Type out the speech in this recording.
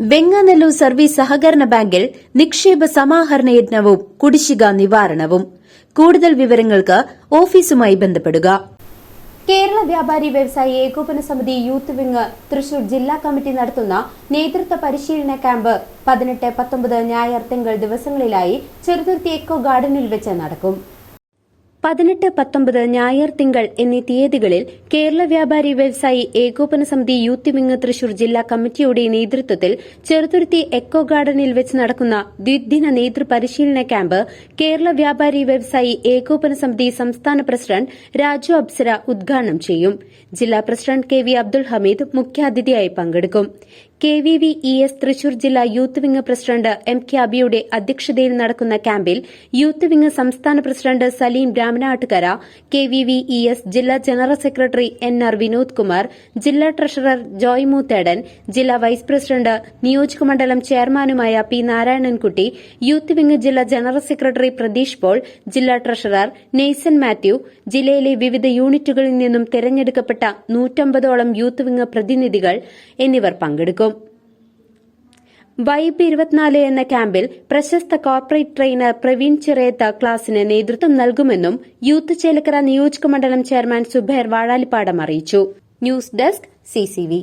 Venganallur service സഹകരണ ബാങ്കിൽ നിക്ഷേപ സമാഹരണ യജ്ഞവും കുടിശ്ശിക നിവാരണവും. കൂടുതൽ വിവരങ്ങൾക്ക് ഓഫീസുമായി ബന്ധപ്പെടുക. കേരള വ്യാപാരി വ്യവസായി ഏകോപന സമിതി യൂത്ത് വിംഗ് തൃശൂർ ജില്ലാ കമ്മിറ്റി നടത്തുന്ന നേതൃത്വ പരിശീലന ക്യാമ്പ് പതിനെട്ട് പത്തൊമ്പത് ഞായർ തിങ്കൾ ദിവസങ്ങളിലായി ചെറുതുരുത്തി എക്കോ ഗാർഡനിൽ വെച്ച് നടക്കും. പതിനെട്ട് പത്തൊമ്പത് ഞായർ തിങ്കൾ എന്നീ തീയതികളിൽ കേരള വ്യാപാരി വ്യവസായി ഏകോപന സമിതി യൂത്ത് വിംഗ് തൃശൂർ ജില്ലാ കമ്മിറ്റിയുടെ നേതൃത്വത്തിൽ ചെറുതുരുത്തി എക്കോ ഗാർഡനിൽ വെച്ച് നടക്കുന്ന ദ്വിദിന നേതൃപരിശീലന ക്യാമ്പ് കേരള വ്യാപാരി വ്യവസായി ഏകോപന സമിതി സംസ്ഥാന പ്രസിഡന്റ് രാജു അപ്സര ഉദ്ഘാടനം ചെയ്യും. ജില്ലാ president K V Abdul Hameed മുഖ്യാതിഥിയായി പങ്കെടുക്കും. K V V E S Thrissur ജില്ലാ youth wing president M K അബിയുടെ അധ്യക്ഷതയിൽ നടക്കുന്ന ക്യാമ്പിൽ യൂത്ത് വിംഗ് സംസ്ഥാന president Saleem Ramanattukara K V V E S ജില്ലാ general secretary N R Vinod Kumar ജില്ലാ ട്രഷറർ ജോയ് മൂത്തേടൻ ജില്ലാ വൈസ് പ്രസിഡന്റ് നിയോജകമണ്ഡലം ചെയർമാനുമായ പി നാരായണൻകുട്ടി യൂത്ത് വിംഗ് ജില്ലാ ജനറൽ സെക്രട്ടറി പ്രതീഷ് പോൾ ജില്ലാ ട്രഷറർ നെയ്സൺ മാത്യു ജില്ലയിലെ വിവിധ യൂണിറ്റുകളിൽ നിന്നും തെരഞ്ഞെടുക്കപ്പെട്ട നൂറ്റമ്പതോളം യൂത്ത് വിംഗ് പ്രതിനിധികൾ എന്നിവർ പങ്കെടുക്കും. വൈബ് ഇരുപത്തിനാല് എന്ന ക്യാമ്പിൽ പ്രശസ്ത കോർപ്പറേറ്റ് ട്രെയിനർ പ്രവീൺ ചിറേത്ത ക്ലാസിന് നേതൃത്വം നൽകുമെന്നും യൂത്ത് ചേലക്കര നിയോജക മണ്ഡലം ചെയർമാൻ സുബൈർ വാഴാലിപ്പാടം അറിയിച്ചു. News desk CCV